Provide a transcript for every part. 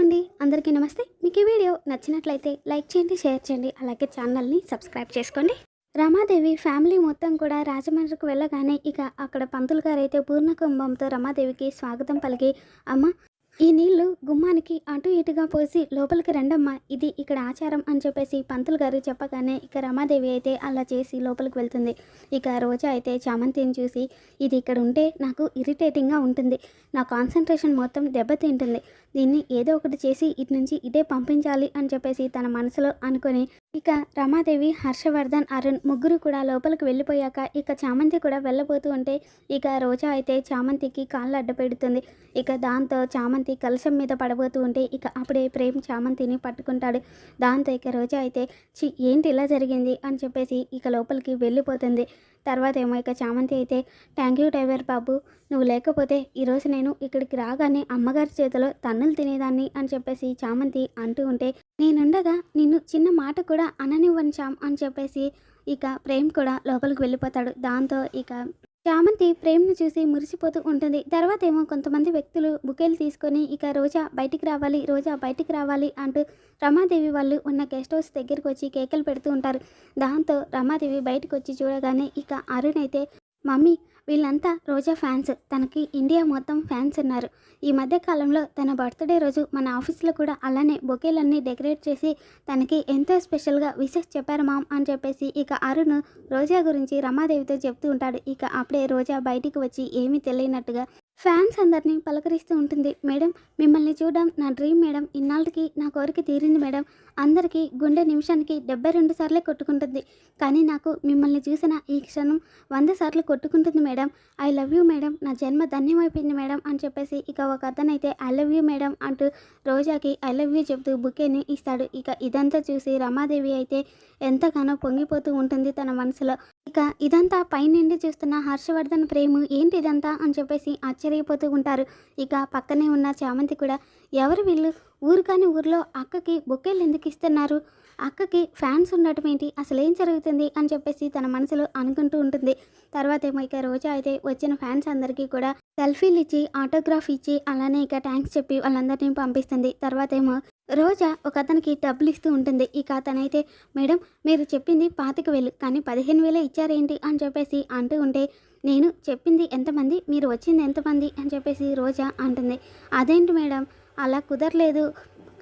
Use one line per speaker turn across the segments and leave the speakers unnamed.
అండి అందరికీ నమస్తే. మీకు ఈ వీడియో నచ్చినట్లయితే లైక్ చేయండి షేర్ చేయండి అలాగే ఛానల్ని సబ్స్క్రైబ్ చేసుకోండి. రమాదేవి ఫ్యామిలీ మొత్తం కూడా రాజమండ్రికి వెళ్ళగానే ఇక అక్కడ పంతులు గారు అయితే పూర్ణ కుంభంతో రమాదేవికి స్వాగతం పలికి అమ్మ ఈ నీళ్ళు గుమ్మానికి అటు ఇటుగా పోసి లోపలికి రండమ్మా ఇది ఇక్కడ ఆచారం అని చెప్పేసి పంతులు గారు చెప్పగానే ఇక రమాదేవి అయితే అలా చేసి లోపలికి వెళ్తుంది. ఇక రోజా అయితే చామంతిని చూసి ఇది ఇక్కడ ఉంటే నాకు ఇరిటేటింగ్గా ఉంటుంది. నా కాన్సన్ట్రేషన్ మొత్తం దెబ్బతింటుంది. దీన్ని ఏదో ఒకటి చేసి ఇటు నుంచి ఇటే పంపించాలి అని చెప్పేసి తన మనసులో అనుకొని ఇక రమాదేవి హర్షవర్ధన్ అరుణ్ ముగ్గురు కూడా లోపలికి వెళ్ళిపోయాక ఇక చామంతి కూడా వెళ్ళబోతూ ఉంటే ఇక రోజా అయితే చామంతికి కాళ్ళు అడ్డ పెడుతుంది. ఇక దాంతో చామంతి కలశం మీద పడబోతూ ఉంటే ఇక అప్పుడే ప్రేమ్ చామంతిని పట్టుకుంటాడు. దాంతో ఇక రోజా అయితే చి ఏంటి ఇలా జరిగింది అని చెప్పేసి ఇక లోపలికి వెళ్ళిపోతుంది. తర్వాత ఏమో ఇక చామంతి అయితే థ్యాంక్ యూ డ్రైవర్ బాబు నువ్వు లేకపోతే ఈరోజు నేను ఇక్కడికి రాగానే అమ్మగారి చేతిలో తన్నులు తినేదాన్ని అని చెప్పేసి చామంతి అంటూ ఉంటే నేనుండగా నిన్ను చిన్న మాట కూడా అననివ్వను చామ్ అని చెప్పేసి ఇక ప్రేమ్ కూడా లోపలికి వెళ్ళిపోతాడు. దాంతో ఇక చామంతి ప్రేమ్ను చూసి మురిసిపోతూ ఉంటుంది. తర్వాత ఏమో కొంతమంది వ్యక్తులు బుకేలు తీసుకొని ఇక రోజా బయటికి రావాలి రోజా బయటికి రావాలి అంటూ రమాదేవి వాళ్ళు ఉన్న గెస్ట్ హౌస్ దగ్గరికి వచ్చి కేకలు పెడుతూ ఉంటారు. దాంతో రమాదేవి బయటకు వచ్చి చూడగానే ఇక అరుణ్ అయితే మమ్మీ వీళ్ళంతా రోజా ఫ్యాన్స్. తనకి ఇండియా మొత్తం ఫ్యాన్స్ ఉన్నారు. ఈ మధ్య కాలంలో తన బర్త్డే రోజు మన ఆఫీస్లో కూడా అలానే బొకేలన్నీ డెకరేట్ చేసి తనకి ఎంతో స్పెషల్గా విషెస్ చెప్పారు మామ్ అని చెప్పేసి ఇక అరుణ్ రోజా గురించి రమాదేవితో చెప్తూ ఉంటాడు. ఇక అప్పుడే రోజా బయటికి వచ్చి ఏమీ తెలియనట్టుగా ఫ్యాన్స్ అందరినీ పలకరిస్తూ ఉంటుంది. మేడం మిమ్మల్ని చూడడం నా డ్రీమ్ మేడం. ఇన్నాళ్ళకి నా కోరిక తీరింది మేడం. అందరికీ గుండె నిమిషానికి డెబ్బై రెండు సార్లే కొట్టుకుంటుంది. కానీ నాకు మిమ్మల్ని చూసిన ఈ క్షణం వంద సార్లు కొట్టుకుంటుంది madam. I love you madam. నా జన్మ ధన్యమైపోయింది మేడం అని చెప్పేసి ఇక ఒక అతనైతే ఐ లవ్ యూ మేడం అంటూ రోజాకి ఐ లవ్ యూ చెబుతూ బుకేని ఇస్తాడు. ఇక ఇదంతా చూసి రమాదేవి అయితే ఎంతగానో పొంగిపోతూ ఉంటుంది తన మనసులో. ఇక ఇదంతా పైనుండి చూస్తున్న హర్షవర్ధన్ ప్రేమ ఏంటి ఇదంతా అని చెప్పేసి ఆశ్చర్యపోతూ ఉంటారు. ఇక పక్కనే ఉన్న చామంతి కూడా ఎవరు వీళ్ళు? ఊరు కాని ఊర్లో అక్కకి బొకేలు ఎందుకు ఇస్తున్నారు? అక్కకి ఫ్యాన్స్ ఉండటం ఏంటి? అసలు ఏం జరుగుతుంది? అని చెప్పేసి తన మనసులో అనుకుంటూ ఉంటుంది. తర్వాత ఏమో ఇక రోజా అయితే వచ్చిన ఫ్యాన్స్ అందరికీ కూడా సెల్ఫీలు ఇచ్చి ఆటోగ్రాఫ్ ఇచ్చి అలానే ఇక థ్యాంక్స్ చెప్పి వాళ్ళందరినీ పంపిస్తుంది. తర్వాత ఏమో రోజా ఒక అతనికి డబ్బులు ఇస్తూ ఉంటుంది. ఇక అతనైతే మేడం మీరు చెప్పింది పాతిక వేలు కానీ పదిహేను వేలే ఇచ్చారేంటి? అని చెప్పేసి అంటూ ఉంటే నేను చెప్పింది ఎంతమంది మీరు వచ్చింది ఎంతమంది అని చెప్పేసి రోజా అంటుంది. అదేంటి మేడం అలా కుదరలేదు.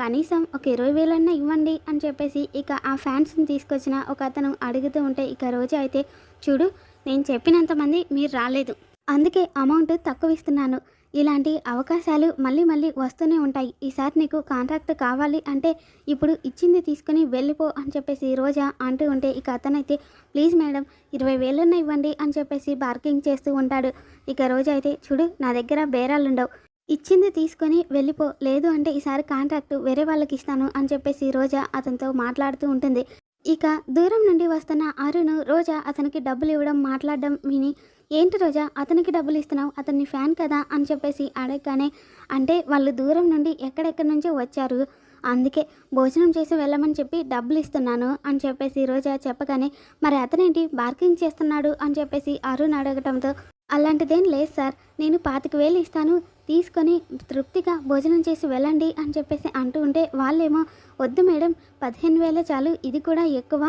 కనీసం ఒక ఇరవై వేలన్నా ఇవ్వండి అని చెప్పేసి ఇక ఆ ఫ్యాన్స్ని తీసుకొచ్చిన ఒక అతను అడుగుతూ ఉంటే ఇక రోజా అయితే చూడు నేను చెప్పినంతమంది మీరు రాలేదు. అందుకే అమౌంట్ తక్కువ ఇస్తున్నాను. ఇలాంటి అవకాశాలు మళ్ళీ మళ్ళీ వస్తూనే ఉంటాయి. ఈసారి నీకు కాంట్రాక్ట్ కావాలి అంటే ఇప్పుడు ఇచ్చింది తీసుకుని వెళ్ళిపో అని చెప్పేసి రోజా అంటూ ఉంటే ఇక అతనైతే ప్లీజ్ మేడం ఇరవై వేలన్నా ఇవ్వండి అని చెప్పేసి బార్కింగ్ చేస్తూ ఉంటాడు. ఇక రోజా అయితే చూడు నా దగ్గర బేరాలు ఉండవు ఇచ్చింది తీసుకొని వెళ్ళిపో. లేదు అంటే ఈసారి కాంట్రాక్ట్ వేరే వాళ్ళకి ఇస్తాను అని చెప్పేసి రోజా అతనితో మాట్లాడుతూ ఉంటుంది. ఇక దూరం నుండి వస్తున్న అరుణ్ రోజా అతనికి డబ్బులు ఇవ్వడం మాట్లాడడం విని ఏంటి రోజా అతనికి డబ్బులు ఇస్తున్నావు అతన్ని ఫ్యాన్ కదా అని చెప్పేసి అడగగానే అంటే వాళ్ళు దూరం నుండి ఎక్కడెక్కడి నుంచో వచ్చారు. అందుకే భోజనం చేసి వెళ్ళమని చెప్పి డబ్బులు ఇస్తున్నాను అని చెప్పేసి రోజా చెప్పగానే మరి అతనేంటి బార్కింగ్ చేస్తున్నాడు అని చెప్పేసి అరుణ్ అడగటంతో అలాంటిదేం లేదు సార్ నేను పాతిక వేలు ఇస్తాను తీసుకొని తృప్తిగా భోజనం చేసి వెళ్ళండి అని చెప్పేసి అంటూ ఉంటే వాళ్ళేమో వద్దు మేడం పదిహేను వేలే చాలు ఇది కూడా ఎక్కువ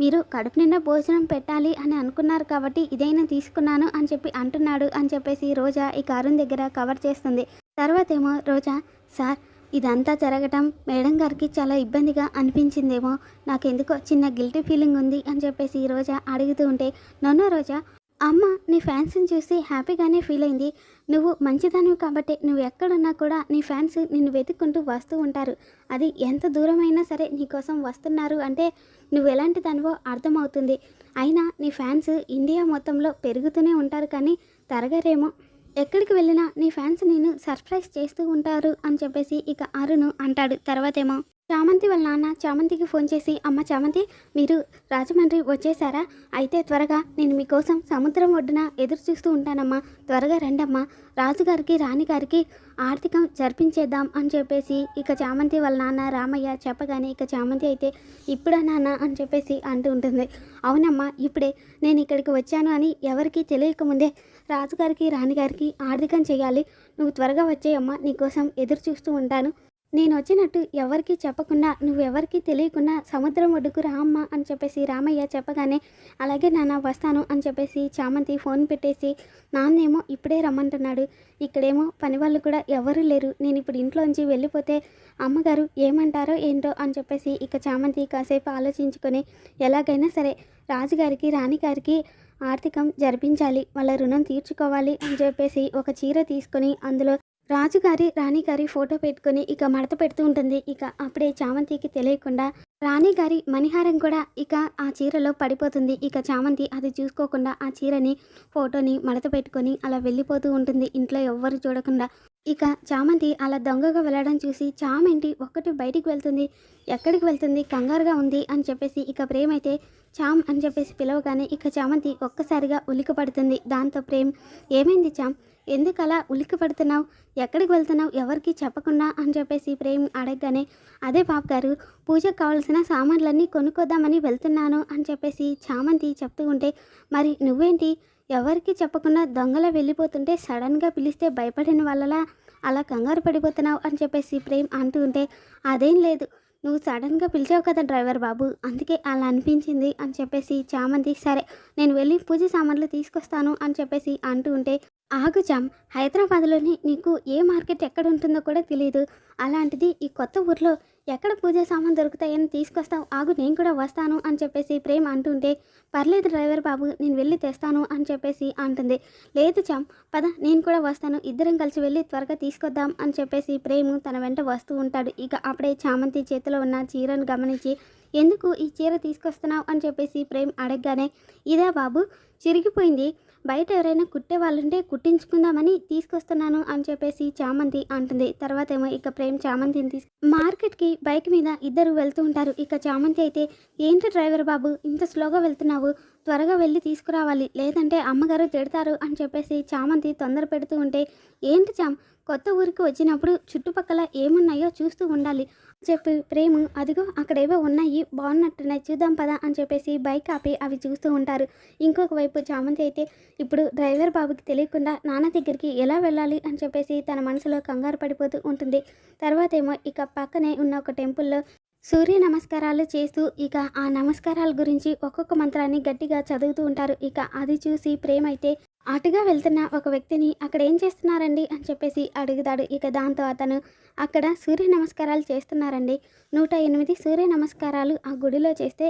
మీరు కడుపు నిండా భోజనం పెట్టాలి అని అనుకున్నారు కాబట్టి ఇదైనా తీసుకున్నాను అని చెప్పి అంటున్నాడు అని చెప్పేసి రోజా ఈ అరుణ్ దగ్గర కవర్ చేస్తుంది. తర్వాత ఏమో రోజా సార్ ఇదంతా జరగటం మేడం గారికి చాలా ఇబ్బందిగా అనిపించిందేమో. నాకెందుకో చిన్న గిల్టీ ఫీలింగ్ ఉంది అని చెప్పేసి రోజా అడుగుతూ ఉంటే నన్ను రోజా అమ్మ నీ ఫ్యాన్స్ని చూసి హ్యాపీగానే ఫీల్ అయింది. నువ్వు మంచిదానివి కాబట్టి నువ్వు ఎక్కడున్నా కూడా నీ ఫ్యాన్స్ నిన్ను వెతుక్కుంటూ వస్తూ ఉంటారు. అది ఎంత దూరమైనా సరే నీకోసం వస్తున్నారు అంటే నువ్వు ఎలాంటి దానివో అర్థమవుతుంది. అయినా నీ ఫ్యాన్స్ ఇండియా మొత్తంలో పెరుగుతూనే ఉంటారు కానీ తరగరేమో. ఎక్కడికి వెళ్ళినా నీ ఫ్యాన్స్ నేను సర్ప్రైజ్ చేస్తూ ఉంటారు అని చెప్పేసి ఇక అరుణ్ అంటాడు తర్వాతేమో. చామంతి వాళ్ళ నాన్న చామంతికి ఫోన్ చేసి అమ్మ చామంతి మీరు రాజమండ్రి వచ్చేసారా? అయితే త్వరగా నేను మీకోసం సముద్రం ఒడ్డున ఎదురు చూస్తూ ఉంటానమ్మా. త్వరగా రండమ్మా. రాజుగారికి రాణిగారికి ఆర్థికం జరిపించేద్దాం అని చెప్పేసి ఇక చామంతి వాళ్ళ నాన్న రామయ్య చెప్పగానే ఇక చామంతి అయితే ఇప్పుడా నాన్న అని చెప్పేసి అంటూ ఉంటుంది. అవునమ్మా ఇప్పుడే. నేను ఇక్కడికి వచ్చాను అని ఎవరికీ తెలియకముందే రాజుగారికి రాణిగారికి ఆర్థికం చేయాలి. నువ్వు త్వరగా వచ్చేయమ్మా. నీకోసం ఎదురు చూస్తూ ఉంటాను. నేను వచ్చినట్టు ఎవరికీ చెప్పకుండా నువ్వెవరికి తెలియకుండా సముద్రం ఒడ్డుకు రా అమ్మ అని చెప్పేసి రామయ్య చెప్పగానే అలాగే నాన్న వస్తాను అని చెప్పేసి చామంతి ఫోన్ పెట్టేసి నాన్నేమో ఇప్పుడే రమ్మంటున్నాడు. ఇక్కడేమో పని వాళ్ళు కూడా ఎవరు లేరు. నేను ఇప్పుడు ఇంట్లోంచి వెళ్ళిపోతే అమ్మగారు ఏమంటారో ఏంటో అని చెప్పేసి ఇక చామంతి కాసేపు ఆలోచించుకొని ఎలాగైనా సరే రాజుగారికి రాణిగారికి ఆర్థికం జరిపించాలి. వాళ్ళ రుణం తీర్చుకోవాలి అని చెప్పేసి ఒక చీర తీసుకొని అందులో రాజుగారి రాణిగారి ఫోటో పెట్టుకొని ఇక మడత పెడుతూ ఉంటుంది. ఇక అప్పుడే చామంతికి తెలియకుండా రాణిగారి మణిహారం కూడా ఇక ఆ చీరలో పడిపోతుంది. ఇక చామంతి అది చూసుకోకుండా ఆ చీరని ఫోటోని మడత పెట్టుకొని అలా వెళ్ళిపోతూ ఉంటుంది. ఇంట్లో ఎవ్వరు చూడకుండా ఇక చామంతి అలా దొంగగా వెళ్ళడం చూసి చామంతి ఒక్కటి బయటికి వెళ్తుంది. ఎక్కడికి వెళ్తుంది? కంగారుగా ఉంది అని చెప్పేసి ఇక ప్రేమ్ అయితే చామ్ అని చెప్పేసి పిలవగానే ఇక చామంతి ఒక్కసారిగా ఉలికి పడుతుంది దాంతో ప్రేమ్ ఏమైంది చామ్? ఎందుకు అలా ఉలికి పడుతున్నావు ఎక్కడికి వెళ్తున్నావు? ఎవరికి చెప్పకుండా అని చెప్పేసి ప్రేమ్ అడగగానే అదే పాప గారు పూజకు కావాల్సిన సామాన్లన్నీ కొనుక్కోదామని వెళ్తున్నాను అని చెప్పేసి చామంతి చెప్తూ ఉంటే మరి నువ్వేంటి? ఎవరికి చెప్పకుండా దొంగలా వెళ్ళిపోతుంటే సడన్గా పిలిస్తే భయపడిన వాళ్ళలా అలా కంగారు పడిపోతున్నావు అని చెప్పేసి ప్రేమ్ అంటూ ఉంటే అదేం లేదు. నువ్వు సడన్గా పిలిచావు కదా డ్రైవర్ బాబు. అందుకే అలా అనిపించింది అని చెప్పేసి చామంతి సరే నేను వెళ్ళి పూజ సామాన్లు తీసుకొస్తాను అని చెప్పేసి అంటూ ఉంటే ఆగు చామ్. హైదరాబాద్లోని నీకు ఏ మార్కెట్ ఎక్కడ ఉంటుందో కూడా తెలియదు అలాంటిది ఈ కొత్త ఊర్లో ఎక్కడ పూజ సామాన్ దొరుకుతాయని తీసుకొస్తావు? ఆగు నేను కూడా వస్తాను అని చెప్పేసి ప్రేమ్ అంటుంటే పర్లేదు డ్రైవర్ బాబు నేను వెళ్ళి తెస్తాను అని చెప్పేసి అంటుంది. లేదు చామ్ పద నేను కూడా వస్తాను. ఇద్దరం కలిసి వెళ్ళి త్వరగా తీసుకొద్దాం అని చెప్పేసి ప్రేమ్ తన వెంట వస్తూ ఉంటాడు. ఇక అప్పుడే చామంతి చేతిలో ఉన్న చీరను గమనించి ఎందుకు ఈ చీర తీసుకొస్తున్నావు అని చెప్పేసి ప్రేమ్ అడగగానే ఇదే బాబు చిరిగిపోయింది. బయట ఎవరైనా కుట్టే వాళ్ళుంటే కుట్టించుకుందామని తీసుకొస్తున్నాను అని చెప్పేసి చామంతి అంటుంది. తర్వాత ఏమో ఇక ప్రేమ్ చామంతిని తీసు మార్కెట్కి బైక్ మీద ఇద్దరు వెళ్తూ ఉంటారు. ఇక చామంతి అయితే ఏంటి డ్రైవర్ బాబు ఇంత స్లోగా వెళ్తున్నావు? త్వరగా వెళ్ళి తీసుకురావాలి. లేదంటే అమ్మగారు తిడతారు అని చెప్పేసి చామంతి తొందర పెడుతూ ఉంటే ఏంటి చామ్ కొత్త ఊరికి వచ్చినప్పుడు చుట్టుపక్కల ఏమున్నాయో చూస్తూ ఉండాలి చెప్పి ప్రేమ అదిగో అక్కడేవో ఉన్నాయి బాగున్నట్టున్నాయి చూద్దాం పదా అని చెప్పేసి బైక్ ఆపి అవి చూస్తూ ఉంటారు. ఇంకొక వైపు చామంతి అయితే ఇప్పుడు డ్రైవర్ బాబుకి తెలియకుండా నాన్న దగ్గరికి ఎలా వెళ్ళాలి? అని చెప్పేసి తన మనసులో కంగారు పడిపోతూ ఉంటుంది. తర్వాత ఏమో ఇక పక్కనే ఉన్న ఒక టెంపుల్లో సూర్య నమస్కారాలు చేస్తూ ఇక ఆ నమస్కారాల గురించి ఒక్కొక్క మంత్రాన్ని గట్టిగా చదువుతూ ఉంటారు. ఇక అది చూసి ప్రేమ అయితే అటుగా వెళ్తున్న ఒక వ్యక్తిని అక్కడ ఏం చేస్తున్నారండి? అని చెప్పేసి అడుగుతాడు. ఇక దాంతో అతను అక్కడ సూర్య నమస్కారాలు చేస్తున్నారండి. నూట ఎనిమిది సూర్య నమస్కారాలు ఆ గుడిలో చేస్తే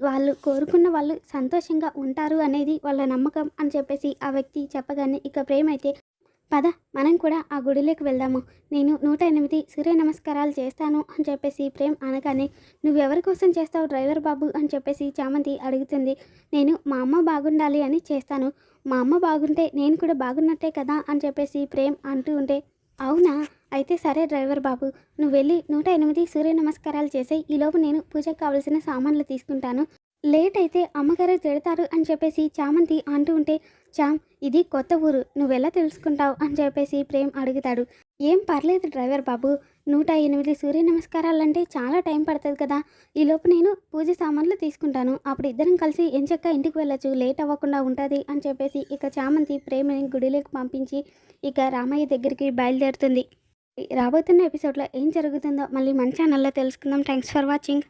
వాళ్ళు కోరుకున్న వాళ్ళు సంతోషంగా ఉంటారు అనేది వాళ్ళ నమ్మకం అని చెప్పేసి ఆ వ్యక్తి చెప్పగానే ఇక ప్రేమ అయితే పద మనం కూడా ఆ గుడిలోకి వెళ్దాము. నేను నూట ఎనిమిది సూర్య నమస్కారాలు చేస్తాను అని చెప్పేసి ప్రేమ్ అనగానే నువ్వెవరి కోసం చేస్తావు డ్రైవర్ బాబు? అని చెప్పేసి చామంతి అడుగుతుంది. నేను మా అమ్మ బాగుండాలి అని చేస్తాను. మా అమ్మ బాగుంటే నేను కూడా బాగున్నట్టే కదా? అని చెప్పేసి ప్రేమ్ అంటూ ఉంటే అవునా? అయితే సరే డ్రైవర్ బాబు నువ్వు వెళ్ళి నూట ఎనిమిది సూర్య నమస్కారాలు చేసే ఈలోపు నేను పూజకు కావలసిన సామాన్లు తీసుకుంటాను. లేట్ అయితే అమ్మగారు తిడతారు అని చెప్పేసి చామంతి అంటూ ఉంటే చామ్ ఇది కొత్త ఊరు. నువ్వెలా తెలుసుకుంటావు? అని చెప్పేసి ప్రేమ్ అడుగుతాడు. ఏం పర్లేదు డ్రైవర్ బాబు. నూట ఎనిమిది సూర్య నమస్కారాలంటే చాలా టైం పడుతుంది కదా. ఈలోపు నేను పూజ సామాన్లు తీసుకుంటాను. అప్పుడు ఇద్దరం కలిసి ఎంచక్క ఇంటికి వెళ్ళచ్చు? లేట్ అవ్వకుండా ఉంటుంది. అని చెప్పేసి ఇక చామంతి ప్రేమని గుడిలోకి పంపించి ఇక రామయ్య దగ్గరికి బయలుదేరుతుంది. రాబోతున్న ఎపిసోడ్లో ఏం జరుగుతుందో మళ్ళీ మన ఛానల్లో తెలుసుకుందాం. Thanks for watching